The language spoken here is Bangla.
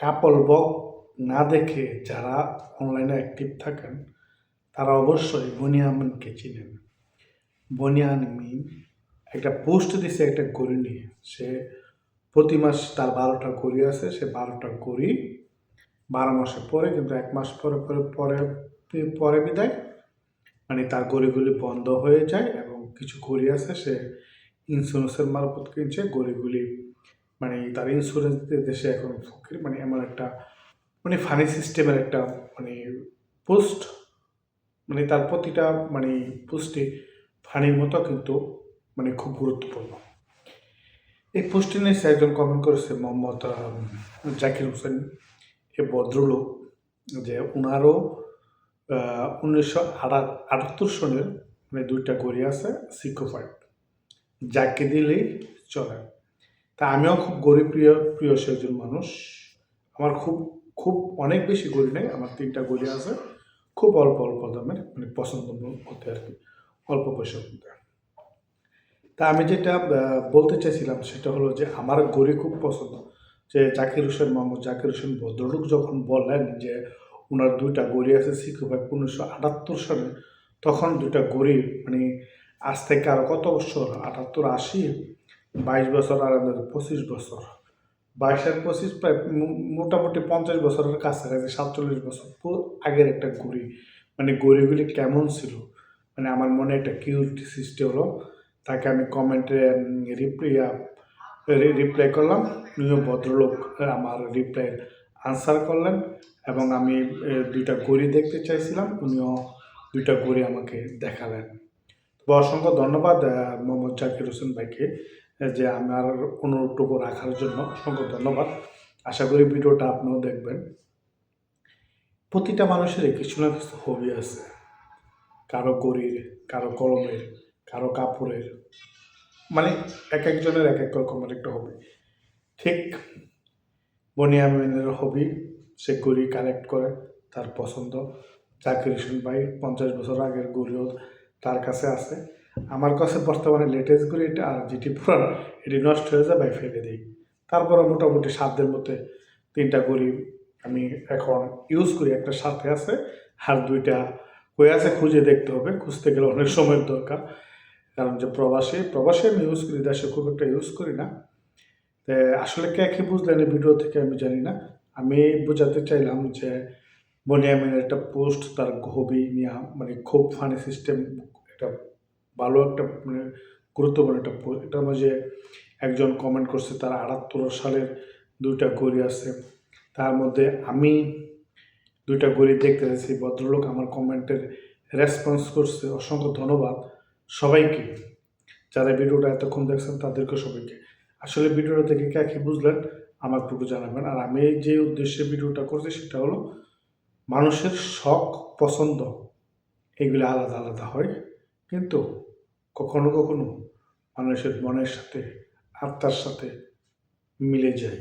কাপল বক না দেখে যারা অনলাইনে অ্যাক্টিভ থাকেন, তারা অবশ্যই বনিয়া আমিনকে চিনেন। বনিয়া আমিন একটা পোস্ট দিছে একটা গড়ি নিয়ে। সে প্রতি মাস তার বারোটা গড়ি আছে, সে বারোটা গড়ি বারো মাসে পরে কিন্তু এক মাস পরে পরে পরে পরে বিদায়। মানে তার গড়িগুলি বন্ধ হয়ে যায় এবং কিছু গড়ি আছে, সে ইন্স্যুরেন্সের মারফত কিনছে গড়িগুলি মানে তার ইন্স্যুরেন্স দেশে এখন ফকির মানে এমন একটা মানে ফানি সিস্টেমের একটা মানে পোস্ট মানে তার প্রতিটা মানে পোস্টে ফানির মতো কিন্তু মানে খুব গুরুত্বপূর্ণ। এই পোস্টে নিয়ে সে একজন কমেন্ট করেছে মোহাম্মদ জাকির হোসেন, এ ভদ্রলোক, যে ওনারও উনিশশো আটাত্তর সনের মানে দুইটা গড়ি আছে সিকোফাইট যাকে দিলেই চলে। তা আমিও খুব গরিব প্রিয় প্রিয় একজন মানুষ। আমার খুব খুব অনেক বেশি গড়ি নেই, আমার তিনটা গড়ি আছে। খুব অল্প অল্প দামের মানে পছন্দ মধ্যে আর কি, অল্প পয়সার মধ্যে তা আমি যেটা বলতে চাইছিলাম সেটা হলো যে আমার গড়ি খুব পছন্দ। যে জাকির হোসেন মোহাম্মদ জাকির হোসেন ভদ্রলোক যখন বললেন যে ওনার দুইটা গড়ি আছে শিক্ষক উনিশশো আটাত্তর সালে, তখন দুইটা গড়ি মানে আজ থেকে আরও কত বছর? আটাত্তর আশি? বাইশ বছর আর আমাদের পঁচিশ বছর। বাইশ আর পঁচিশ প্রায় মোটামুটি পঞ্চাশ বছরের কাছাকাছি, সাতচল্লিশ বছর আগের একটা গড়ি মানে গড়িগুলি কেমন ছিল? মানে আমার মনে একটা কিউরিটি সৃষ্টি হলো। তাকে আমি কমেন্টে রিপ্লাই রিপ্লাই করলাম। উনিও ভদ্রলোক আমার রিপ্লাই আনসার করলেন এবং আমি দুইটা গড়ি দেখতে চাইছিলাম। উনিও দুইটা গড়ি আমাকে দেখালেন। অসংখ্য ধন্যবাদ মোহাম্মদ জাকির হোসেন ভাইকে। যে আমার অনুরোধটুকু রাখার জন্য অসংখ্য ধন্যবাদ। আশা করি ভিডিওটা আপনিও দেখবেন। প্রতিটা মানুষেরই কিছু না কিছু হবি আছে। কারও গড়ির, কারও কলমের, কারও কাপড়ের মানে এক একজনের এক এক রকমের একটা হবি ঠিক বনিয়া বনিয়ামিনের হবি সে গড়ি কালেক্ট করে, তার পছন্দ। জাকির হোসেন ভাই পঞ্চাশ বছর আগের গড়িও তার কাছে আছে। আমার কাছে বর্তমানে লেটেস্ট গড়ি এটা আর যেটি পুরানো এটি নষ্ট হয়ে যায় ফেলে দিই। তারপরে মোটামুটি সাতদের মধ্যে তিনটা গড়ি আমি এখন ইউজ করি, একটা সাথে আছে, আর দুইটা হয়ে আছে, খুঁজে দেখতে হবে, খুঁজতে গেলে অনেক সময়ের দরকার। কারণ যে প্রবাসী প্রবাসী আমি ইউজ করি, দেশে খুব একটা ইউজ করি না। আসলে কে কি বুঝলেন ভিডিও থেকে আমি জানি না। আমি বোঝাতে চাইলাম যে বনিয়ামিনের একটা পোস্ট তার হবি নিয়ে মানে খুব ফানি সিস্টেম একটা ভালো একটা মানে গুরুত্বপূর্ণ একটা এটার মাঝে একজন কমেন্ট করছে, তার আটাত্তর সালের দুইটা গড়ি আছে। তার মধ্যে আমি দুইটা গড়ি দেখতে চাইছি, ভদ্রলোক আমার কমেন্টের রেসপন্স করছে, অসংখ্য ধন্যবাদ সবাইকে। যারা ভিডিওটা এতক্ষণ দেখছেন, তাদেরকে সবাইকে। আসলে ভিডিওটা দেখে কে কী বুঝলেন, আমার টুকু জানাবেন। আর আমি যে উদ্দেশ্যে ভিডিওটা করছি, সেটা হলো, মানুষের শখ, পছন্দ, এগুলো আলাদা আলাদা হয়। কিন্তু কখনো কখনো মানুষের মনের সাথে আত্মার সাথে মিলে যায়।